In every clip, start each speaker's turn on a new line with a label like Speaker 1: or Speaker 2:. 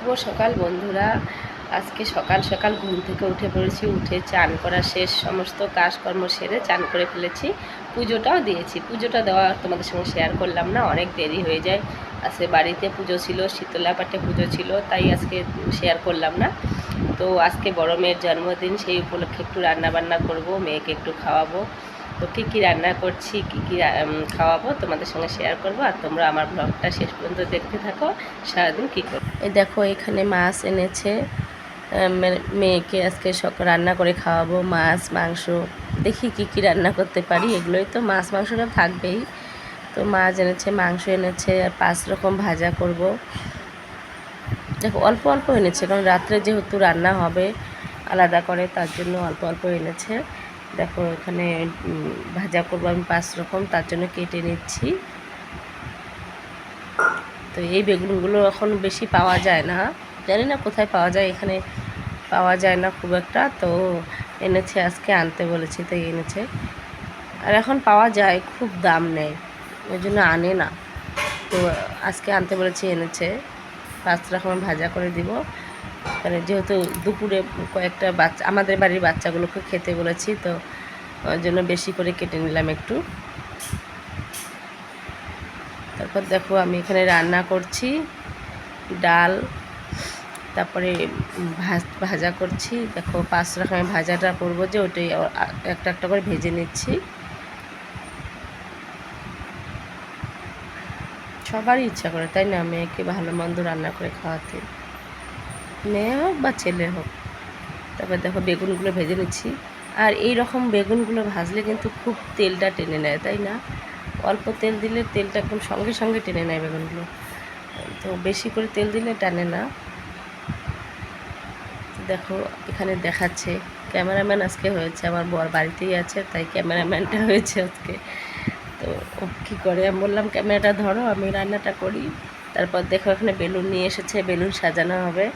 Speaker 1: শুভ সকাল, বন্ধুরা। আজকে সকাল সকাল ঘুম থেকে উঠে পড়েছি, উঠে চান করা শেষ। সমস্ত কাজকর্ম সেরে চান করে ফেলেছি। পুজোটাও দিয়েছি। পুজোটা দেওয়া তোমাদের সঙ্গে শেয়ার করলাম না, অনেক দেরি হয়ে যায়। আজকে বাড়িতে পুজো ছিল শীতলা পাটে পুজো ছিল, তাই আজকে শেয়ার করলাম না। তো আজকে বড় মেয়ের জন্মদিন, সেই উপলক্ষে একটু রান্না বান্না করব, মেয়েকে একটু খাওয়াবো। তো কী কী রান্না করছি কী কী খাওয়াবো তোমাদের সঙ্গে শেয়ার করব আর তোমরা আমার ব্লগটা শেষ পর্যন্ত দেখতে থাকো। সারাদিন কী করব? এই দেখো এখানে মাছ এনেছে। আহ, মেয়েকে আজকে সক রান্না করে খাওয়াবো মাছ মাংস। দেখি কী কী রান্না করতে পারি। এগুলোই তো মাছ মাংসটা থাকবেই। তো মাছ এনেছে মাংস এনেছে আর পাঁচ রকম ভাজা করব। দেখো অল্প অল্প এনেছে কারণ রাত্রে যেহেতু রান্না হবে আলাদা করে তার জন্য অল্প অল্প এনেছে। দেখো, এখানে ভাজা করব আমি পাঁচ রকম, তার জন্য কেটে নিচ্ছি। তো এই বেগুনগুলো এখন বেশি পাওয়া যায় না। জানি না কোথায় পাওয়া যায়, এখানে পাওয়া যায় না খুব একটা। তো এনেছে আজকে, আনতে বলেছি, তাই এনেছে। আর এখন পাওয়া যায়, খুব দাম নেয়, ওই জন্য আনে না। তো আজকে আনতে বলেছি, এনেছে। পাঁচ রকম ভাজা করে দিব। মানে যেহেতু দুপুরে কয়েকটা বাচ্চা, আমাদের বাড়ির বাচ্চাগুলোকে খেতে বলেছি, তো ওই জন্য বেশি করে কেটে নিলাম একটু। তারপর দেখো আমি এখানে রান্না করছি, ডাল, তারপরে ভাজ করছি। দেখো পাঁচ রকমের ভাজাটা করব যে ওটাই একটা একটা করে ভেজে নিচ্ছি। সবারই ইচ্ছা করে, তাই না? মেয়েকে ভালো মন্দ রান্না করে খাওয়াতে। মেয়ে হোক বা ছেলে হোক। তারপর দেখো বেগুনগুলো ভেজে নিচ্ছি। আর এই রকম বেগুনগুলো ভাজলে কিন্তু খুব তেলটা টেনে নেয়, তাই না? অল্প তেল দিলে তেলটা একদম সঙ্গে সঙ্গে টেনে নেয় বেগুনগুলো। তো বেশি করে তেল দিলে টানে না। দেখো এখানে দেখাচ্ছে, ক্যামেরাম্যান আজকে হয়েছে, আমার বর বাড়িতেই আছে, তাই ক্যামেরাম্যানটা হয়েছে আজকে। তো ও কী করে? আমি বললাম, ক্যামেরাটা ধরো, আমি রান্নাটা করি। তারপর দেখো এখানে বেলুন নিয়ে এসেছে, বেলুন সাজানো হবে।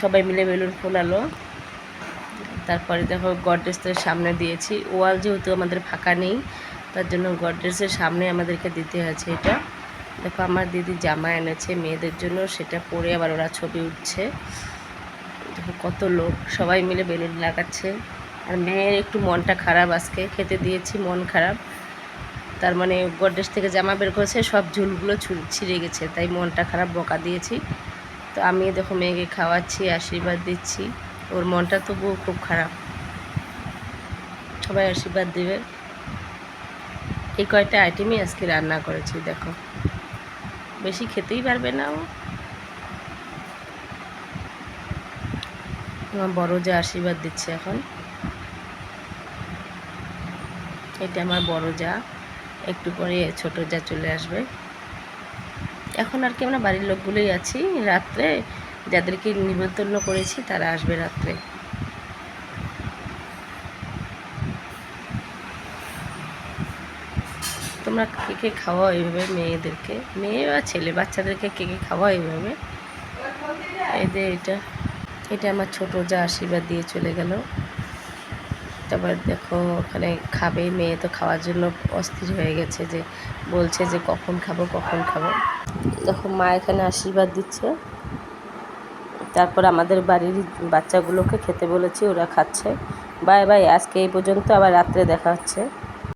Speaker 1: সবাই মিলে বেলুন ফোলালো তারপরে দেখো গডরেজের সামনে দিয়েছি। ওয়াল যেহেতু আমাদের ফাঁকা নেই, তার জন্য গডরেজের সামনে আমাদেরকে দিতে হয়েছে এটা। দেখো আমার দিদি জামা এনেছে মেয়েদের জন্য, সেটা পরে আবার ওরা ছবি উঠছে। দেখো কত লোক, সবাই মিলে বেলুন লাগাচ্ছে। আর মেয়ের একটু মনটা খারাপ আজকে, খেতে দিয়েছি, মন খারাপ। তার মানে গডরেজ থেকে জামা বের করেছে, সব ঝুলগুলো ছিঁড়ে গেছে, তাই মনটা খারাপ, বকা দিয়েছি। তো আমি দেখো মেয়েকে খাওয়াচ্ছি, আশীর্বাদ দিচ্ছি। ওর মনটা তবুও খুব খারাপ। সবাই আশীর্বাদ দেবে। এই কয়টা আইটেমই আজকে রান্না করেছি, দেখো। বেশি খেতেই পারবে না ও। আমার বড় যা আশীর্বাদ দিচ্ছে এখন, এটা আমার বড় যা। একটু পরে ছোট যা চলে আসবে। এখন আর কি আমরা বাড়ির লোকগুলোই আছি। রাত্রে যাদেরকে নিমন্ত্রণ করেছি তারা আসবে রাত্রে। তোমরা কে কে খাওয়া এইভাবে মেয়েদেরকে? মেয়ে বা ছেলে, বাচ্চাদেরকে কে কে খাওয়া এইভাবে? এই যে এটা এটা আমার ছোট যা আশীর্বাদ দিয়ে চলে গেল। তারপর দেখো, ওখানে খাবে, মেয়ে তো খাওয়ার জন্য অস্থির হয়ে গেছে যে, বলছে যে কখন খাব কখন খাব। দেখো, মা এখানে আশীর্বাদ দিচ্ছে। তারপর আমাদের বাড়ির বাচ্চাগুলোকে খেতে বলেছি, ওরা খাচ্ছে। বাই বাই, আজকে এই পর্যন্ত আবার রাত্রে দেখা হচ্ছে।